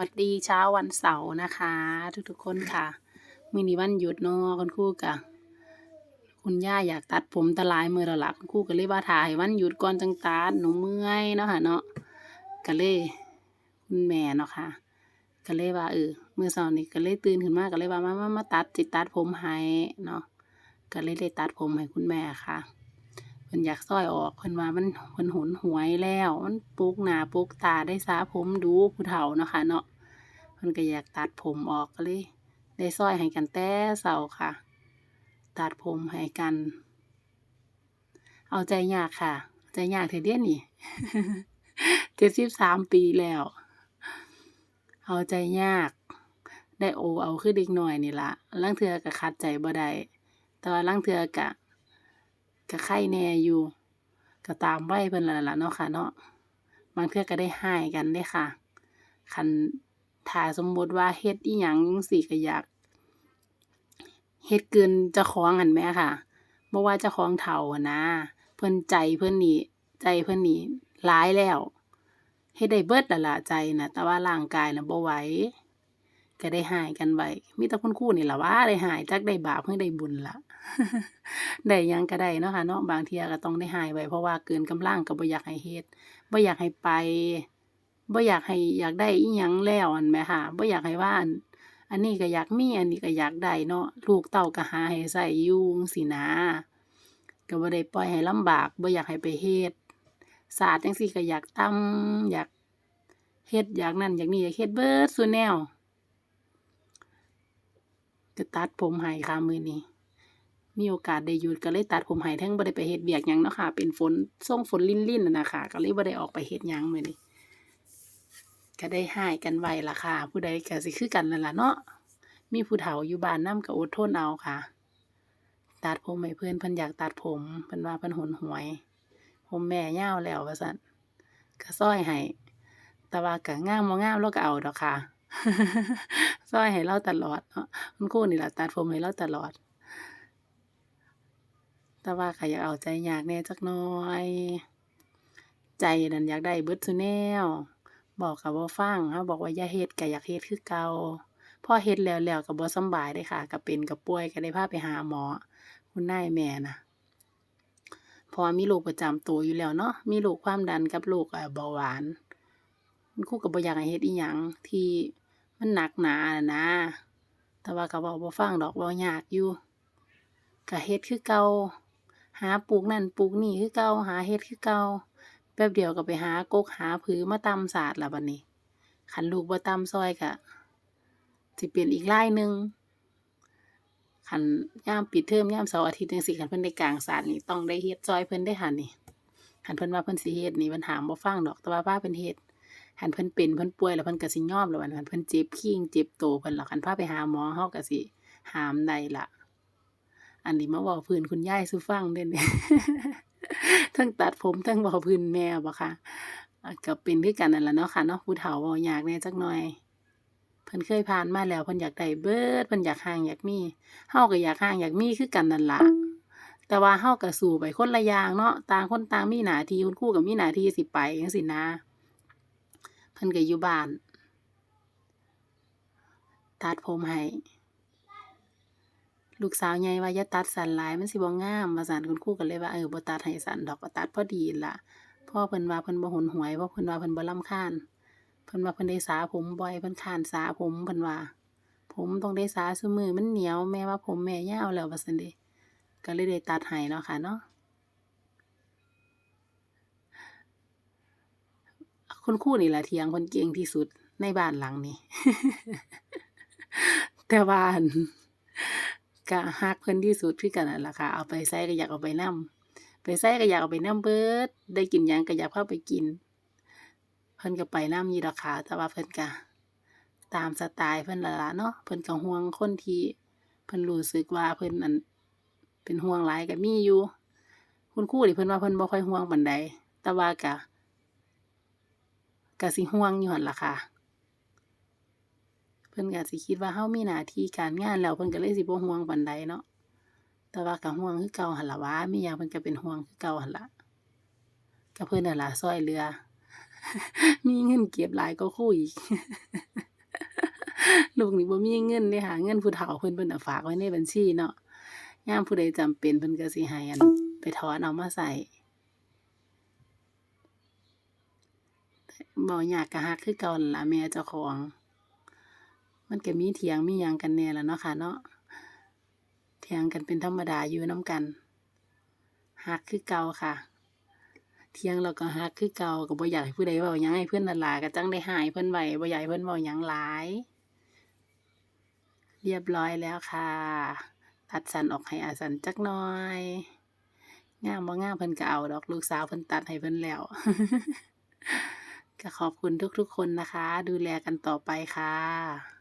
สวัสดีเช้าวันเสาร์นะคะ ทุกๆคนค่ะมือนี้วันหยุดเนาะคุณครูกะคุณย่าอยากตัดผมแตะลายมือแล้วล่ะคุณครูก็เลยว่าถ่าให้วันหยุดก่อนจังตัดหนูเมื่อยเนาะค่ะเนาะก็เลยคุณแม่เนาะค่ะ ก็เลยว่าเออมือเช้านี้ก็เลยตื่นขึ้นมาก็เลยว่ามามามาตัดสิตัดผมให้เนาะก็เลยได้ตัดผมให้คุณแม่ค่ะเพิ่นอยากซอยออกเพิ่นว่ามันเพิ่นหนหวยแล้ว มันปลุกหน้าปลุกตาได้สระผมดูผู้เฒ่าเนาะค่ะเนาะ เพิ่นก็อยากตัดผมออกก็เลย ได้ซอยให้กันแต่เช้าค่ะ ตัดผมให้กัน เอาใจยากค่ะ ใจยากแท้เดะนี่เจ็ดสิบสามปีแล้ว เอาใจยาก ได้โอเอาคือเด็กหน้อยนี่ละลางเทือก็ขัดใจบ่ได้แต่ว่าลางเทือก็ก็ไคร้แน่อยู่ก็ตามวัยเพิ่นล้วล่ะเนาะค่ะ เนาะบางเทือก็ได้ร้กันเดะค่ะ คัน ถ้าสมมติว่าเฮ็ดอิหยังจังซี้ก็อยากเฮ็ดเกินเจ้าของหั้นแหมค่ะบ่ว่าเจ้าของเฒ่านะ เพิ่นใจเพิ่นนี่ใจเพิ่นนี่หลายแล้วเฮ็ดได้เบิดนั่นล่ะใจน่ะแต่ว่าร่างกายน่ะบ่ไหวก็ได้ร้ายกันไว้มีแต่คุณครูนี่ล่ะว่าได้ร้ายจักได้บาปรึได้บุญล่ะได้ยังก็ได้เนาะค่ะเนาะบางเที่ยก็ต้องได้ร้ายไว้เพราะว่าเกินกำลังก็บ่อยากให้เฮ็ดบ่อยากให้ไป บ่อยากให้อยากได้อิหยังแล้วหั้นแหมค่ะบ่อยากให้ว่าอันอันนี้ก็อยากมีอันนี้ก็อยากได้เนาะลูกเต้าก็หาให้ใช้อยู่จั่งซี้นะก็บ่ได้ปล่อยให้ลำบากบ่อยากให้ไปเฮ็ดศาสตร์จังซี้ก็อยากต่ำอยากเฮ็ดอยากนั่นอยากนี่อยากเฮ็ดเบิดซุแนวก็ตัดผมให้ค่ะมื้อนี้มีโอกาสได้หยุดก็เลยตัดผมให้เทิงบ่ได้ไปเฮ็ดเวียกหยังเนาะค่ะ เป็นฝนทรงฝนรินๆนั่นน่ะค่ะก็เลยบ่ได้ออกไปเฮ็ดหยังมื้อนี้ ก็ได้ร้ายกันไว้ล่ะค่ะ ผู้ใดก็สิคือกันนั่นล่ะเนาะมีผู้เฒ่าอยู่บ้านน้ำก็อดทนเอาค่ะ ตัดผมให้เพิ่นเพิ่นอยากตัดผมเพิ่นว่าเพิ่นหนหวย ผมแม่ยาวแล้วว่าซั่นก็ซอยให้แต่ว่าก็งามบ่งามเราก็เอาดอกค่ะซอยให้เราตลอดเนาะคุณครูนี่แหละตัดผมให้เราตลอด แต่ว่าก็อยากเอาใจอยากแน่จักน่อย ใจนั่นอยากได้เบิดซุแนว บอกก็บ่ฟังเราบอกว่าอย่าเฮ็ดก็อยากเฮ็ดคือเก่าพอเฮ็ดแล้วแล้วก็บ่สำบายเดะค่ะก็เป็นก็ป่วยก็ได้พาไปหาหมอ คุณนายแม่น่ะพราะว่ามีโรคประจำตัวอยู่แล้วเนาะมีโรคความดันกับโรคเอ่อเบาหวานคุณครูก็บ่อยากให้เฮ็ดอิหยังที่มันหนักหนาอะนะ แต่ว่าก็เว้าบ่ฟังดอกเว้ายากอยู่ก็เฮ็ดคือเก่าหาปลูกนั่นปลูกนี่คือเก่าหาเฮ็ดคือเก่า แป๊บเดียวก็ไปหากกหาผือมาตำสาดแล้วบัดนี้คันลูกบ่ตำซอยก็สิเป็นอีกรายหนึ่งคันย่ามปิดเทอมย่ามเสาร์อาทิตย์จังซี้คันเพิ่นได้กลางศาสาดนี่ต้องได้เฮ็ดซอยเพิ่นเดะค่ะนี่คันเพิ่นว่าเพิ่นสิเฮ็ดนี่เพิ่นห้ามบ่ฟังดอกแต่ว่าพาเพิ่นเฮ็ดคันเพิ่นเป็นเพิ่นป่วยแล้วเพิ่นก็สิยอมแล้วบันี้นเพิ่นเจ็บคิงเจ็บโตเพิ่นแล้วคันพาไปหาหมอเราก็สิหามได้ละอันนี้มาเว้าพื้นคุณยายสู่ฟังเด้อนี่เทิงตัดผมเทิงเว้าพื้นแม่บ่ค่ะก็เป็นคือกันนั่นแหละเนาะค่ะเนาะผู้เฒ่าเว้ายากแน่จักหน่อยเพิ่นเคยผ่านมาแล้วเพิ่นอยากได้เบิดเพิ่นอยากร้างอยากมีเราก็อยากร้างอยากมีคือกันนั่นล่ะแต่ว่าเราก็สู้ไปคนละอย่างเนาะต่างคนต่างมีหน้าที่คุณครูก็มีหน้าที่สิไปจังซี้นะเพิ่นก็อยู่บ้านตัดผมให้ ลูกสาวใหญ่ว่าอย่าตัดสันหลายมันสิบ่งามว่าซั่นคุณครูก็เลยว่าเออบ่ตัดให้สันดอกก็ตัดพอดีล่ะพราะเพิ่นว่าเพิ่นบ่หนหวยเพราะเพิ่นว่าเพิ่นบ่รำคาญเพิ่นว่าเพิ่นได้สระผมบ่อยเพิ่นคานสระผมเพิ่นว่า ผมต้องได้สระซุมือมันเหนียวแม่ว่าผมแม่ยาวแล้วว่าซั่นเดะก็เลยได้ตัดให้เนาะค่ะเนาะคุณครูนี่ล่ะเถียงเพิ่นเก่งที่สุดในบ้านหลังนี้ แต่ว่าน ก็รักเพิ่นที่สุดคือกันนั่นล่ะค่ะ เอาไปไสก็อยากเอาไปนำไปไสก็อยากเอาไปนำเบิด ได้กินหยังก็อยากพาไปกิน เพิ่นก็ไปนำอยู่ดอกค่ะแต่ว่าเพิ่นก็ตามสไตล์เพิ่นนั่นล่ะเนาะเพิ่นก็ห่วงคนที่เพิ่นรู้สึกว่าเพิ่นอั่นเป็นห่วงหลายก็มีอยู่ คุณครูนี่เพิ่นว่าเพิ่นบ่ค่อยห่วงปานใดแต่ว่าก็ก็สิห่วงอยู่หั่นล่ะค่ะ พิ่นก็สิคิดว่าเรามีหน้าที่การงานแล้วเพิ่นก็เลยสิบ่ห่วงปานใดเนาะแต่ว่าก็ห่วงคือเก่าหั่นล่ะหวามีหยังเพิ่นก็เป็นห่วงคือเก่าหั่นล่ะก็เพิ่นนั่นล่ะซอยเหลือมีเงินเก็บหลายกว่าครูอีกลูกนี่บ่มีเงินเดะค่ะเงินผู้เฒ่าเพิ่นเพิ่นน่ะฝากไว้ในบัญชีเนาะยามผู้ใดจำเป็นเพิ่นก็สิให้อันไปถอนเอามาใช้เว้ายากก็ฮักคือเก่าหัล่ะแม่เจ้าของ มันก็มีเถียงมีหยังกันแหน่ล่ะเนาะค่ะเนาะเถียงกันเป็นธรรมดาอยู่น้ำกันฮักคือเก่าค่ะเถียงแล้วก็ฮักคือเก่าก็บ่อยากให้ผู้ใดเว้าหยังให้เพิ่นนันล่ะก็จังได้หายเพิ่อนไว้บ่อยากให้เพิ่อนเว้าหยังหลาย เรียบร้อยแล้วค่ะ ตัดสันออกให้อาสันจักหน่อยงามบ่งามเพิ่นก็เอาดอกลูกสาวเพิ่นตัดให้เพิ่นแล้วก็ขอบคุณทุกๆคนนะคะ ดูแลกันต่อไปค่ะ